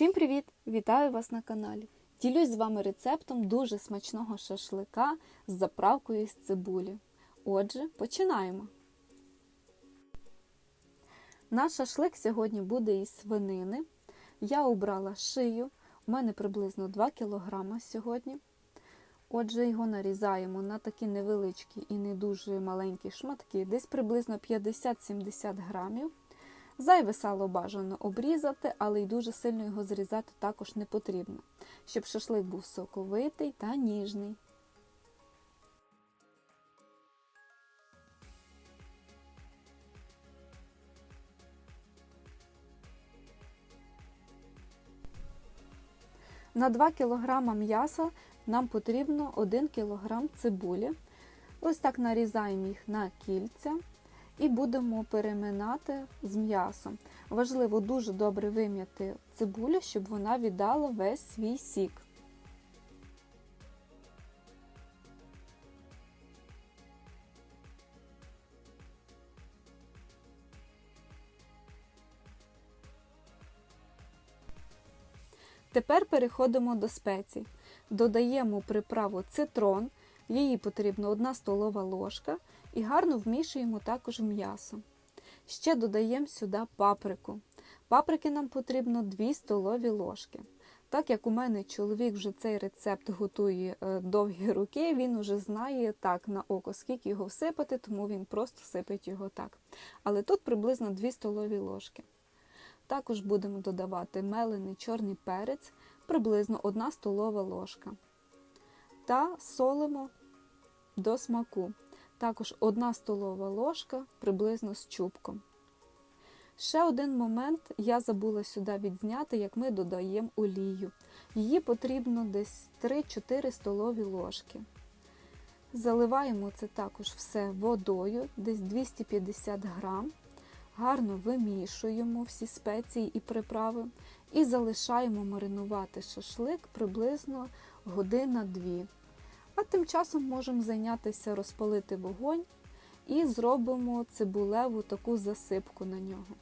Всім привіт! Вітаю вас на каналі. Ділюсь з вами рецептом дуже смачного шашлика з заправкою з цибулі. Отже, починаємо. Наш шашлик сьогодні буде із свинини. Я обрала шию, у мене приблизно 2 кг сьогодні. Отже, його нарізаємо на такі невеличкі і не дуже маленькі шматки, десь приблизно 50-70 грамів. Зайве сало бажано обрізати, але й дуже сильно його зрізати також не потрібно, щоб шашлик був соковитий та ніжний. На 2 кг м'яса нам потрібно 1 кг цибулі. Ось так нарізаємо їх на кільця і будемо переминати з м'ясом. Важливо дуже добре вим'яти цибулю, щоб вона віддала весь свій сік. Тепер переходимо до спецій. Додаємо приправу цитрон, її потрібно 1 столова ложка і гарно вмішуємо також м'ясо. Ще додаємо сюди паприку. Паприки нам потрібно 2 столові ложки. Так як у мене чоловік вже цей рецепт готує е, довгі роки, він вже знає так на око, скільки його всипати, тому він просто сипить його так. Але тут приблизно 2 столові ложки. Також будемо додавати мелений чорний перець, приблизно 1 столова ложка. Та солимо до смаку. Також 1 столова ложка приблизно з чубком. Ще один момент я забула сюди відзняти, як ми додаємо олію. Її потрібно десь 3-4 столові ложки. Заливаємо це також все водою, десь 250 грам. Гарно вимішуємо всі спеції і приправи і залишаємо маринувати шашлик приблизно година-дві. А тим часом можемо зайнятися розпалити вогонь і зробимо цибулеву таку засипку на нього.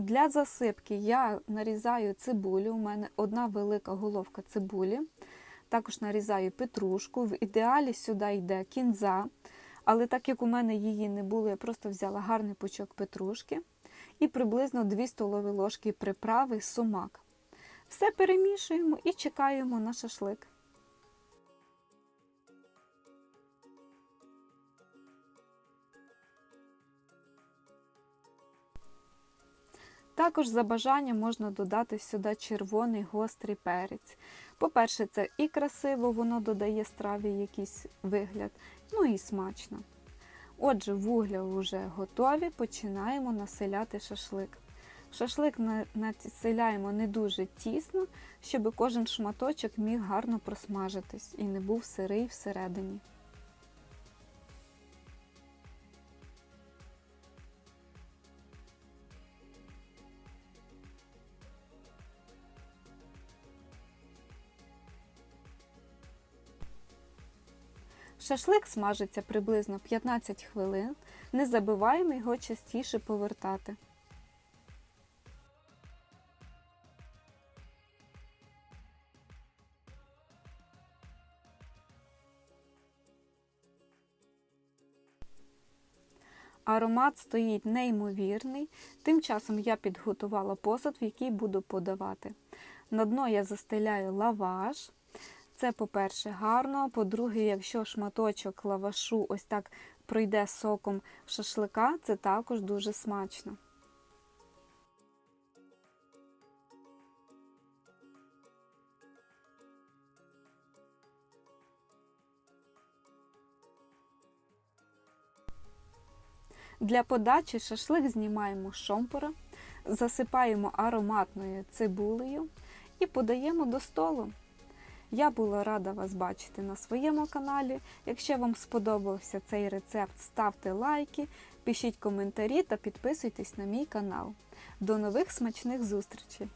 Для засипки я нарізаю цибулю, у мене одна велика головка цибулі. Також нарізаю петрушку. В ідеалі сюди йде кінза. Але так як у мене її не було, я просто взяла гарний пучок петрушки і приблизно 2 столові ложки приправи сумак. Все перемішуємо і чекаємо на шашлик. Також за бажанням можна додати сюди червоний гострий перець. По-перше, це і красиво, воно додає страві якийсь вигляд, ну і смачно. Отже, вугля вже готові, починаємо населяти шашлик. Шашлик населяємо не дуже тісно, щоб кожен шматочок міг гарно просмажитись і не був сирий всередині. Шашлик смажиться приблизно 15 хвилин. Не забуваємо його частіше повертати. Аромат стоїть неймовірний. Тим часом я підготувала посуд, в який буду подавати. На дно я застеляю лаваш. Це, по-перше, гарно. По-друге, якщо шматочок лавашу ось так пройде соком шашлика, це також дуже смачно. Для подачі шашлик знімаємо шомпора, засипаємо ароматною цибулею і подаємо до столу. Я була рада вас бачити на своєму каналі. Якщо вам сподобався цей рецепт, ставте лайки, пишіть коментарі та підписуйтесь на мій канал. До нових смачних зустрічей!